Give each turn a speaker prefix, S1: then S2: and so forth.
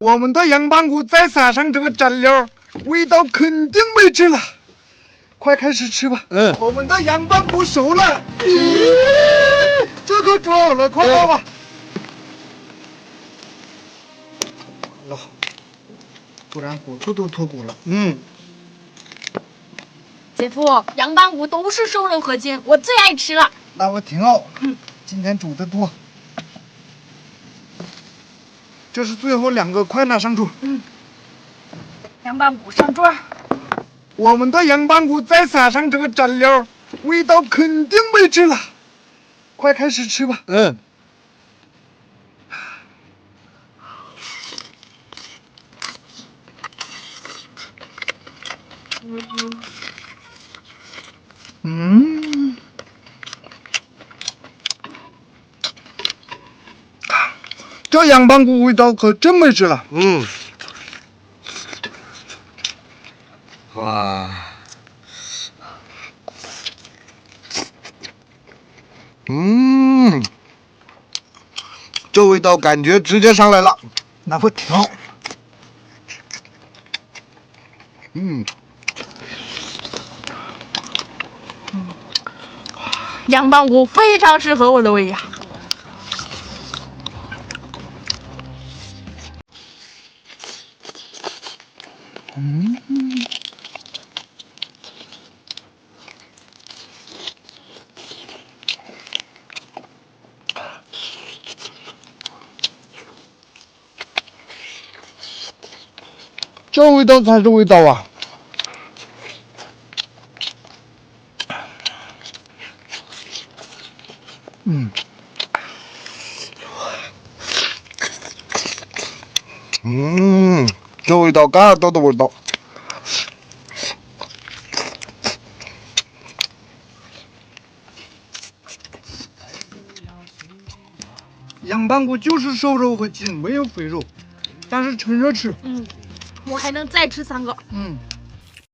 S1: 我们的羊棒骨再撒上这个蘸料，味道肯定没劲了。快开始吃吧。
S2: 嗯，
S1: 我们的羊棒骨熟了。这可煮好了，快倒吧。好了，不然骨头都脱骨了。
S2: 嗯，
S3: 姐夫，羊棒骨都是瘦肉合金，我最爱吃了。
S1: 那我挺好。今天煮的多。这是最后两个，快拿上桌。
S3: 羊棒骨上桌。
S1: 我们的羊棒骨再撒上这个蘸料，味道肯定没劲了。快开始吃吧。
S2: 嗯，
S1: 嗯，这羊棒骨味道可真没劲了。
S2: 嗯，哇，嗯，这味道感觉直接上来了。
S1: 那不挺好。
S2: 嗯，
S3: 羊棒骨非常适合我的胃呀。
S1: 这味道才是味道啊！嗯，
S2: 嗯，这味道嘎到的味道。
S1: 羊棒骨就是瘦肉和筋，没有肥肉，但是趁热吃。
S3: 嗯，我还能再吃三个。
S1: 嗯。